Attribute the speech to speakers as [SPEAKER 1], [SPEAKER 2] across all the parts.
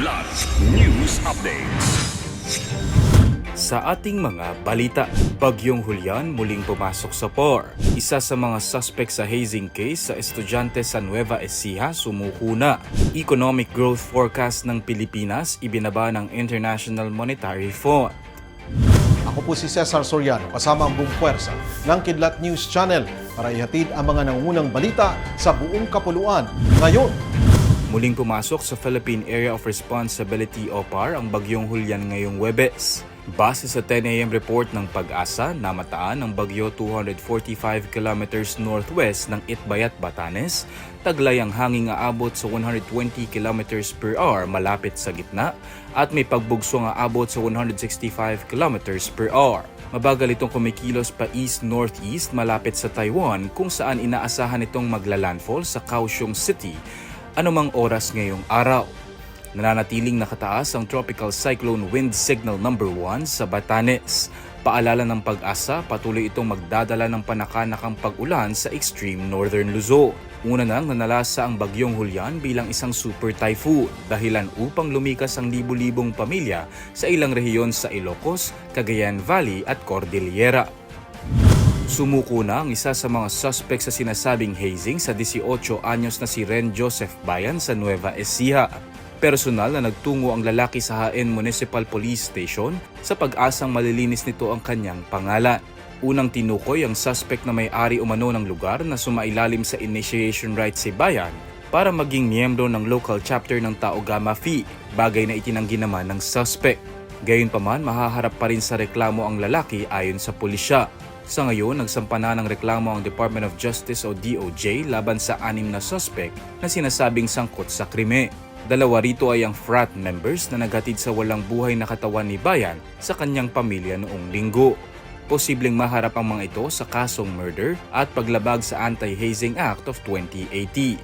[SPEAKER 1] Kidlat News Updates.
[SPEAKER 2] Sa ating mga balita, Bagyong Hulyan muling pumasok sa POR. Isa sa mga suspect sa hazing case sa estudyante sa Nueva Ecija sumuko na. Economic growth forecast ng Pilipinas ibinaba ng International Monetary Fund.
[SPEAKER 3] Ako po si Cesar Soriano kasama ang buong puwersa ng Kidlat News Channel para ihatid ang mga nangungunang balita sa buong kapuluan. Ngayon,
[SPEAKER 2] Muling pumasok sa Philippine Area of Responsibility o PAR ang Bagyong Hulyan ngayong Webes. Base sa 10am report ng pag-asa, namataan ang bagyo 245 kilometers northwest ng Itbayat, Batanes, taglay ang hangin aabot sa 120 kilometers per hour malapit sa gitna at may pagbugso nga abot sa 165 kilometers per hour. Mabagal itong kumikilos pa east-northeast malapit sa Taiwan kung saan inaasahan itong maglalandfall sa Kaohsiung City anumang oras ngayong araw. Nananatiling nakataas ang Tropical Cyclone Wind Signal number 1 sa Batanes. Paalala ng pag-asa, patuloy itong magdadala ng panakanakang pag-ulan sa extreme northern Luzon. Una nang nanalasa ang bagyong Hulyan bilang isang super typhoon dahilan upang lumikas ang libu-libong pamilya sa ilang rehiyon sa Ilocos, Cagayan Valley at Cordillera. Sumuko na ang isa sa mga suspect sa sinasabing hazing sa 18 anyos na si Ren Joseph Bayan sa Nueva Ecija. Personal na nagtungo ang lalaki sa Haen Municipal Police Station sa pag-asang malilinis nito ang kanyang pangalan. Unang tinukoy ang suspect na may-ari umano ng lugar na sumailalim sa initiation rights si Bayan para maging miyembro ng local chapter ng Tao Gamma bagay na itinanggi naman ng suspect. Gayunpaman, mahaharap pa rin sa reklamo ang lalaki ayon sa pulisya. Sa ngayon, nagsampa na ng reklamo ang Department of Justice o DOJ laban sa anim na suspect na sinasabing sangkot sa krime. Dalawa rito ay ang frat members na naghatid sa walang buhay na katawan ni Bayan sa kanyang pamilya noong linggo. Posibleng maharap ang mga ito sa kasong murder at paglabag sa Anti-Hazing Act of 2080.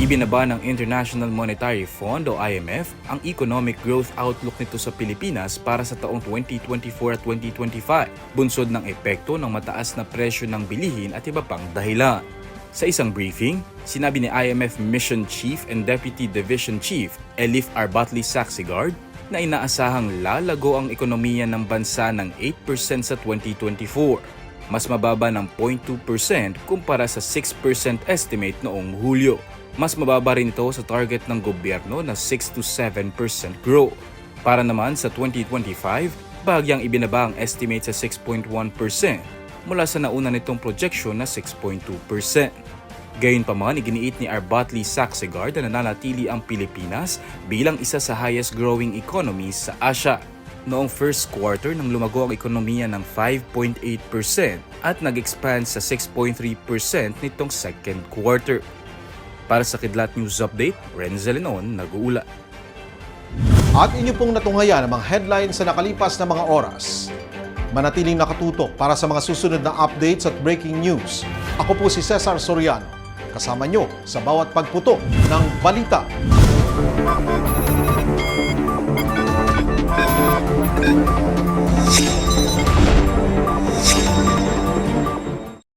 [SPEAKER 2] Ibinaba ng International Monetary Fund o IMF ang economic growth outlook nito sa Pilipinas para sa taong 2024 at 2025, bunsod ng epekto ng mataas na presyo ng bilihin at iba pang dahilan. Sa isang briefing, sinabi ni IMF Mission Chief and Deputy Division Chief Elif Arbatli Saxigard na inaasahang lalago ang ekonomiya ng bansa ng 8% sa 2024, mas mababa ng 0.2% kumpara sa 6% estimate noong Hulyo. Mas mababa rin ito sa target ng gobyerno na 6 to 7% growth. Para naman sa 2025, bahagyang ibinaba ang estimate sa 6.1% mula sa nauna nitong projection na 6.2%. Gayunpaman, iginiit ni Arbatli Saxegard na nananatili ang Pilipinas bilang isa sa highest growing economies sa Asia. Noong first quarter nang lumago ang ekonomiya ng 5.8% at nag-expand sa 6.3% nitong second quarter. Para sa Kidlat News Update, Renzel Lenon, nag-uula.
[SPEAKER 3] at inyo pong natunghayan ang mga headlines sa nakalipas na mga oras. Manatiling nakatutok para sa mga susunod na updates at breaking news. Ako po si Cesar Soriano, kasama nyo sa bawat pagputo ng balita.
[SPEAKER 4] Thank you.